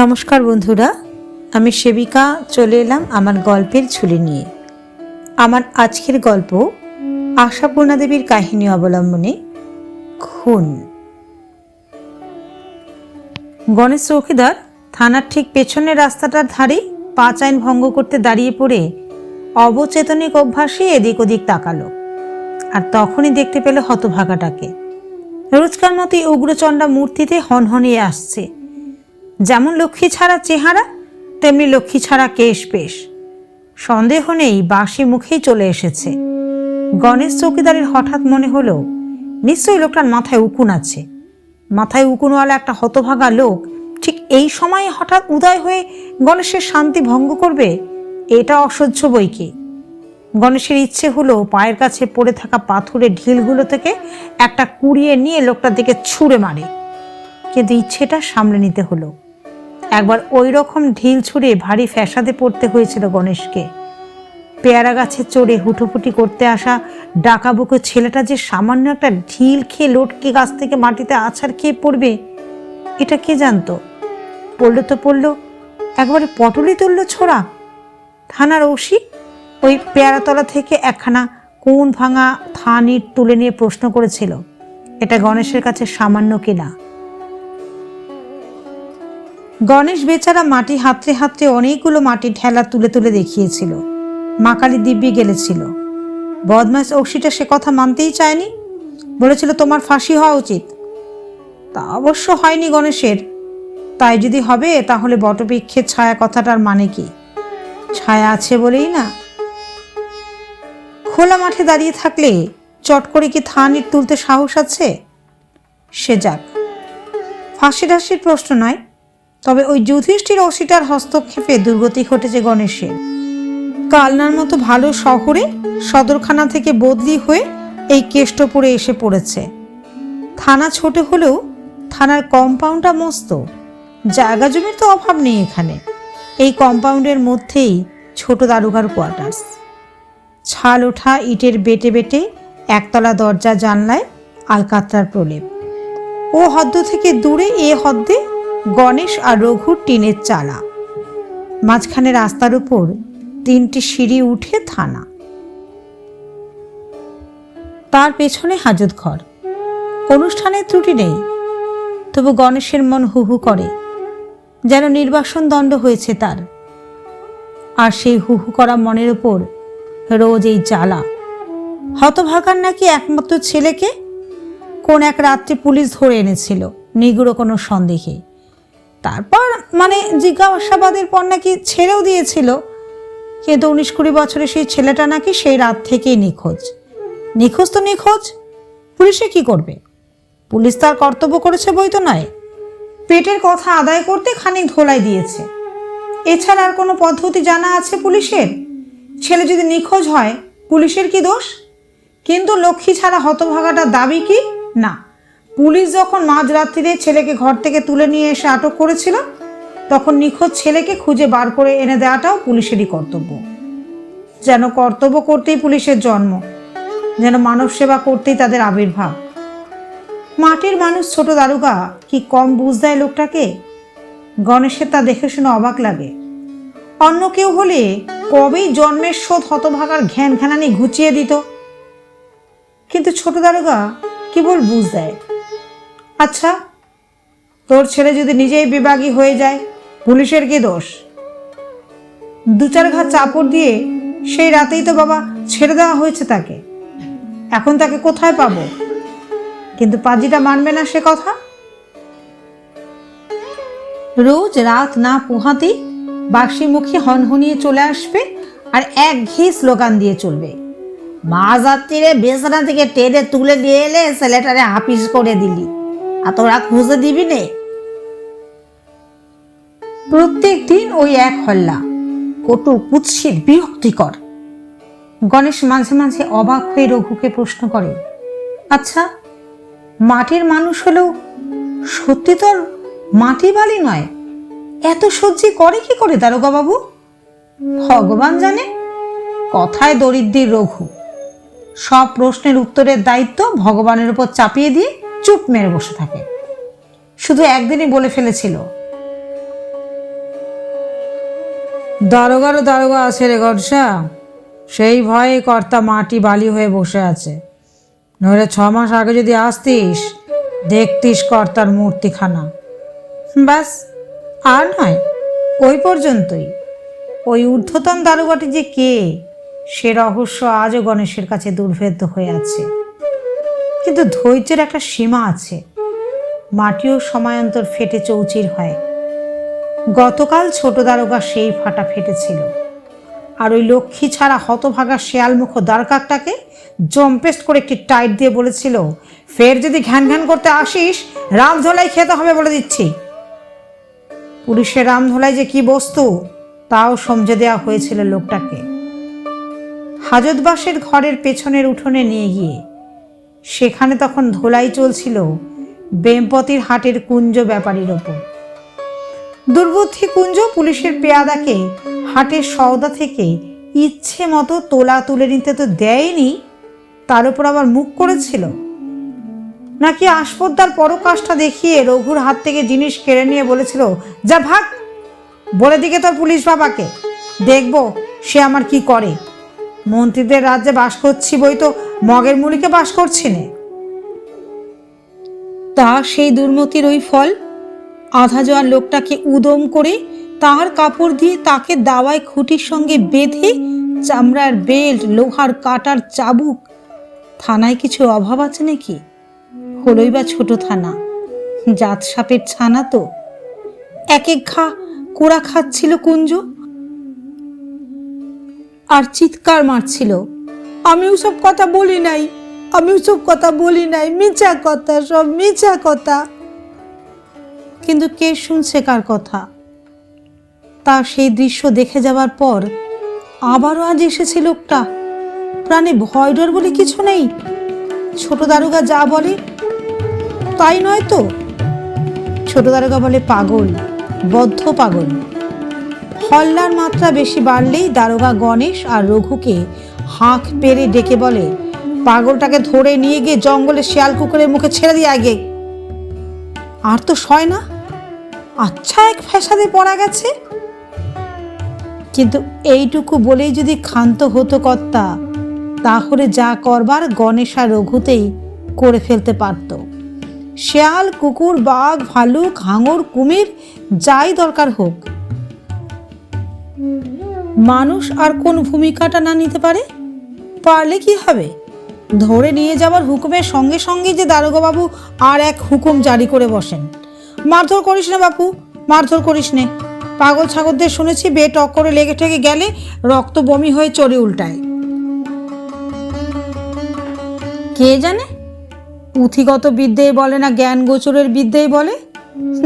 নমস্কার বন্ধুরা, আমি সেবিকা, চলে এলাম আমার গল্পের ঝুলি নিয়ে। আমার আজকের গল্প আশাপূর্ণা দেবীর কাহিনী অবলম্বনে খুন। গণেশ চৌকিদার থানার ঠিক পেছনের রাস্তাটার ধারে পাঁচ আইন ভঙ্গ করতে দাঁড়িয়ে পড়ে অবচেতনিক অভ্যাসে এদিক ওদিক তাকালো আর তখনই দেখতে পেল হতভাগাটাকে। রোজকার মতোই উগ্রচণ্ডা মূর্তিতে হনহনিয়ে আসছে। যেমন লক্ষ্মী ছাড়া চেহারা, তেমনি লক্ষ্মী ছাড়া কেশ পেশ সন্দেহ নেই বাসি মুখেই চলে এসেছে। গণেশ চৌকিদারের হঠাৎ মনে হলো, নিশ্চয়ই লোকটার মাথায় উকুন আছে। মাথায় উকুনওয়ালা একটা হতভাগা লোক ঠিক এই সময়ে হঠাৎ উদয় হয়ে গণেশের শান্তি ভঙ্গ করবে, এটা অসহ্য বই কি? গণেশের ইচ্ছে হলো পায়ের কাছে পড়ে থাকা পাথরের ঢিলগুলো থেকে একটা কুড়িয়ে নিয়ে লোকটার দিকে ছুঁড়ে মারে। কিন্তু ইচ্ছেটা সামলে নিতে হলো। একবার ওই রকম ঢিল ছুঁড়ে ভারী ফ্যাসাদে পড়তে হয়েছিল গণেশকে। পেয়ারা গাছে চড়ে হুটোপুটি করতে আসা ডাকা ডাকাবুকো ছেলেটা যে সামান্য একটা ঢিল খেয়ে লটকে গাছ থেকে মাটিতে আছাড় খেয়ে পড়বে, এটা কে জানতো? পড়ল তো পড়ল, একবারে পটলি তুললো ছোড়া। থানার ওসি ওই পেয়ারাতলা থেকে একখানা কোন ভাঙা থান ইট তুলে নিয়ে প্রশ্ন করেছিল, এটা গণেশের কাছে সামান্য কিনা। গণেশ বেচারা মাটি হাতড়ে হাতড়ে অনেকগুলো মাটির ঠেলা তুলে তুলে দেখিয়েছিল। মা কালী দিব্যি গেলেছিল। বদমাস অক্সিটা সে কথা মানতেই চায়নি। বলেছিল, তোমার ফাঁসি হওয়া উচিত। তা অবশ্য হয়নি গণেশের। তাই যদি হবে, তাহলে বটবৃক্ষের ছায়া কথাটার মানে কি? ছায়া আছে বলেই না। খোলা মাঠে দাঁড়িয়ে থাকলে চট করে কি থান ইট তুলতে সাহস আছে? সে যাক। ফাঁসি টাসির প্রশ্ন নয়। তবে ওই যুধিষ্ঠির অসিটার হস্তক্ষেপে দুর্গতি ঘটেছে গণেশের। কালনার মতো ভালো শহরে সদরখানা থেকে বদলি হয়ে এই কেষ্টপুরে এসে পড়েছে। থানা ছোট হলেও থানার কম্পাউন্ডটা মস্ত। জায়গা জমির তো অভাব নেই এখানে। এই কম্পাউন্ডের মধ্যেই ছোট দারুঘার কোয়ার্টার্স। ছাল ওঠা, ইটের বেটে বেটে একতলা দরজা, জানলায় আলকাতরার প্রলেপ। ও হদ্দ থেকে দূরে এ হদ্দে গণেশ আর রঘুর টিনের চালা। মাঝখানে রাস্তার উপর তিনটি সিঁড়ি উঠে থানা। তার পেছনে হাজত ঘর। অনুষ্ঠানের ত্রুটি নেই। তবু গণেশের মন হু হু করে, যেন নির্বাসন দণ্ড হয়েছে তার। আর সেই হু হু করা মনের উপর রোজ এই জ্বালা। হতভাগার নাকি একমাত্র ছেলেকে? কোন এক রাত্রে পুলিশ ধরে এনেছিল, নিগুড়ো কোনো সন্দেহে। তারপর মানে জিজ্ঞাসাবাদের পর নাকি ছেড়েও দিয়েছিল। কিন্তু উনিশ কুড়ি বছরে সেই ছেলেটা নাকি সেই রাত থেকেই নিখোঁজ। নিখোঁজ তো নিখোঁজ, পুলিশে কি করবে? পুলিশ তার কর্তব্য করেছে বই তো নয়। পেটের কথা আদায় করতে খানিক ধোলাই দিয়েছে। এছাড়া আর কোনো পদ্ধতি জানা আছে পুলিশের? ছেলে যদি নিখোঁজ হয়, পুলিশের কি দোষ? কিন্তু লক্ষ্মী ছাড়া হতভাগাটার দাবি কি? না। পুলিশ যখন মাঝরাত্রিরে ছেলেকে ঘর থেকে তুলে নিয়ে এসে আটক করেছিল, তখন নিখোঁজ ছেলেকে খুঁজে বার করে এনে দেওয়াটাও পুলিশেরই কর্তব্য। যেন কর্তব্য করতেই পুলিশের জন্ম, যেন মানব সেবা করতেই তাদের আবির্ভাব। মাটির মানুষ ছোট দারুগা কি কম বুঝ দেয় লোকটাকে? গণেশের তা দেখে শুনে অবাক লাগে। অন্য কেউ হলে কবেই জন্মের শোধ হতভাগার ঘ্যান ঘ্যানানি ঘুচিয়ে দিত। কিন্তু ছোট দারোগা কেবল বুঝ দেয়। আচ্ছা তোর ছেলে যদি নিজেই বিভাগী হয়ে যায়, পুলিশের কি দোষ? দু চার ঘা চাপড় দিয়ে সেই রাতেই তো বাবা ছেড়ে দেওয়া হয়েছে তাকে। এখন তাকে কোথায় পাবো? কিন্তু পাজিটা মানবে না সে কথা? রোজ রাত না পোহাতেই বাক্সি মুখে হনহনিয়ে চলে আসবে আর এক ঘি স্লোগান দিয়ে চলবে। মা যাত্রীরে বেসনা থেকে টেনে তুলে নিয়ে এলে ছেলেটারে হাফিস করে দিলি। আর তোরা খুঁজে দিবি নে। প্রত্যেক দিন ওই এক হল্লা, কটু কুৎসিত বিরক্তিকর। গণেশ মাঝে মাঝে অবাক হয়ে রঘুকে প্রশ্ন করে আচ্ছা মাটির মানুষ হলেও সত্যি তোর মাটি বালি নয়? এত সহ্যি করে কি করে দারোগা বাবু ভগবান জানে, কথায় দরিদ্রের রঘু। সব প্রশ্নের উত্তরের দায়িত্ব ভগবানের উপর চাপিয়ে দিয়ে চুপ মেরে বসে থাকে। শুধু একদিনই বলে ফেলেছিল। দারোগারও দারোগা আছে রে গডসা সেই ভয়ে কর্তা মাটি বালি হয়ে বসে আছে। নইলে ছ মাস আগে যদি আসতিস, দেখতিস কর্তার মূর্তিখানা। ব্যাস, আর নয়, ওই পর্যন্তই। ওই ঊর্ধ্বতন দারোগাটি যে কে, সে রহস্য আজও গণেশের কাছে দুর্ভেদ্য হয়ে আছে। কিন্তু ধৈর্যের একটা সীমা আছে। মাটিও সময়ান্তর ফেটে চৌচির হয়। গতকাল ছোট দারোগা সেই ফাটা ফেটেছিল। আর ওই লক্ষ্মী ছাড়া হতভাগা শেয়ালমুখ দ্বারকাকটাকে জম্পেস্ট করে একটি টাইট দিয়ে বলেছিল, ফের যদি ঘ্যান ঘ্যান করতে আসিস রামধোলাই খেতে হবে বলে দিচ্ছি। পুলিশের রামধোলাই যে কি বস্তু, তাও সমঝে দেওয়া হয়েছিল লোকটাকে। হাজতবাসের ঘরের পেছনের উঠোনে নিয়ে গিয়ে সেখানে তখন ধোলাই চলছিল বেমপতির হাটের কুঞ্জ ব্যাপারীর ওপর। দুর্বুদ্ধি কুঞ্জ পুলিশের পেয়াদাকে হাটের সওদা থেকে ইচ্ছে মতো তোলা তুলে নিতে তো দেয়নি, তার উপর আবার মুখ করেছিল? নাকি আসপদ্দার পরকাশটা দেখিয়ে রঘুর হাত থেকে জিনিস কেড়ে নিয়ে বলেছিল, যা ভাগ, বলে দিকে তোর পুলিশ বাবাকে, দেখব সে আমার কি করে। মন্ত্রীদের রাজ্যে বাস করছি বই তো মগের মুলিকে বাস করছি নে। তা সেই দুর্মতির ওই ফল? আধা জোয়ার লোকটাকে উদম করে তার কাপড় দিয়ে তাকে দাওয়ায় খুঁটির সঙ্গে বেঁধে চামড়ার বেল্ট, লোহার কাটার চাবুক। থানায় কিছু অভাব আছে নাকি? হলোই বা ছোট থানা। জাত সাপের ছানা তো। এক এক ঘা কোড়া খাচ্ছিল কুঞ্জ। আর চিৎকার মারছিল। আমি ওসব কথা বলি নাই, আমি ওসব কথা বলি নাই, মিছা কথা, সব মিছা কথা। কিন্তু কে শুনছে কার কথা? তা সেই দৃশ্য দেখে যাবার পর আবারও আজ এসেছে লোকটা। প্রাণে ভয় ডর বলে কিছু নেই। ছোট দারোগা যা বলে, তাই নয় তো? ছোট দারোগা বলে পাগল, বদ্ধ পাগল। হল্লার মাত্রা বেশি বাড়লেই দারোগা গণেশ আর রঘুকে হাঁক পেরে ডেকে বলে, পাগলটাকে ধরে নিয়ে গিয়ে জঙ্গলে শিয়াল কুকুরের মুখে ছেড়ে দিয়ে আগে আর তো সয় না। আচ্ছা এক ফ্যাসাদে পড়া গেছে। কিন্তু এইটুকু বলেই যদি ক্ষান্ত হতো কর্তা, তাহলে যা করবার গণেশ আর রঘুতেই করে ফেলতে পারত। শেয়াল, কুকুর, বাঘ, ভালুক, হাঙর, কুমির, যাই দরকার হোক মানুষ আর কোন ভূমিকাটা না নিতে পারে? পারলে কি হবে? ধরে নিয়ে যাওয়ার হুকুমের সঙ্গে সঙ্গে যে দারোগাবাবু আর এক হুকুম জারি করে বসেন। মারধর করিস না বাপু, মারধর করিস নে। পাগল ছাগলদের শুনেছি বে টক করে লেগে ঠেকে গেলে রক্ত বমি হয়ে চড়ে উল্টায়। কে জানে? পুঁথিগত বিদ্যেই বলে না জ্ঞান গোচরের বিদ্যেই বলে।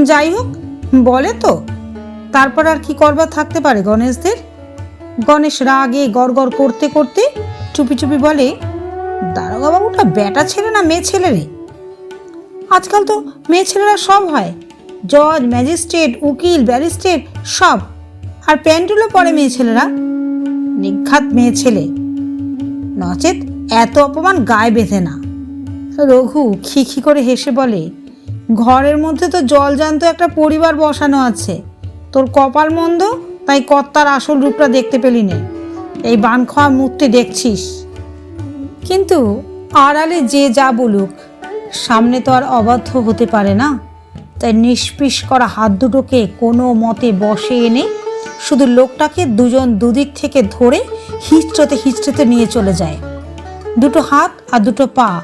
যাই হোক, বলে তো। তারপর আর কি করবার থাকতে পারে গণেশদের? গণেশ রাগে গড়গড় করতে করতে চুপি চুপি বলে দারোগা বাবুটা বেটা ছেলে না মেয়ে ছেলে রে? আজকাল তো মেয়ে ছেলেরা সব হয়। জজ, ম্যাজিস্ট্রেট, উকিল ব্যারিস্ট্রেট সব। আর প্যান্টুলো পরে মেয়ে ছেলেরা। নিঘাত মেয়ে ছেলে। নচেত এত অপমান গায়ে বেঁধে না। রঘু খিখি করে হেসে বলে, ঘরের মধ্যে তো জলজান্ত একটা পরিবার বসানো আছে। তোর কপাল মন্দ তাই কর্তার আসল রূপটা দেখতে পেলি নে এই বান খাওয়া মূর্তি দেখছিস। কিন্তু আড়ালে যে যা বলুক, সামনে তো আর অবাধ্য হতে পারে না। তাই নিষ্পিস করা হাত দুটোকে কোনো মতে বসে এনে শুধু লোকটাকে দুজন দুদিক থেকে ধরে হিচড়তে হিচড়তে নিয়ে চলে যায়। দুটো হাত আর দুটো পা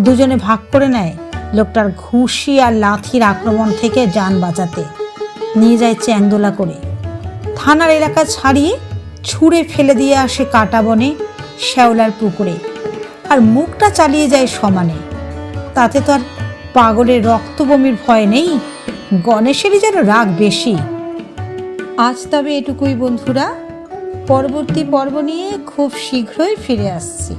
দুজনে ভাগ করে নেয় লোকটার ঘুষি আর লাথির আক্রমণ থেকে যান বাঁচাতে। নিয়ে যায় চ্যাংদোলা করে। থানার এলাকা ছাড়িয়ে ছুঁড়ে ফেলে দিয়ে আসে কাটা বনে, শ্যাওলার পুকুরে। আর মুখটা চালিয়ে যায় সমানে। তাতে তো আর পাগলের রক্তবমির ভয় নেই। গণেশেরই যেন রাগ বেশি। আজ তবে এটুকুই বন্ধুরা। পরবর্তী পর্ব নিয়ে খুব শীঘ্রই ফিরে আসছি।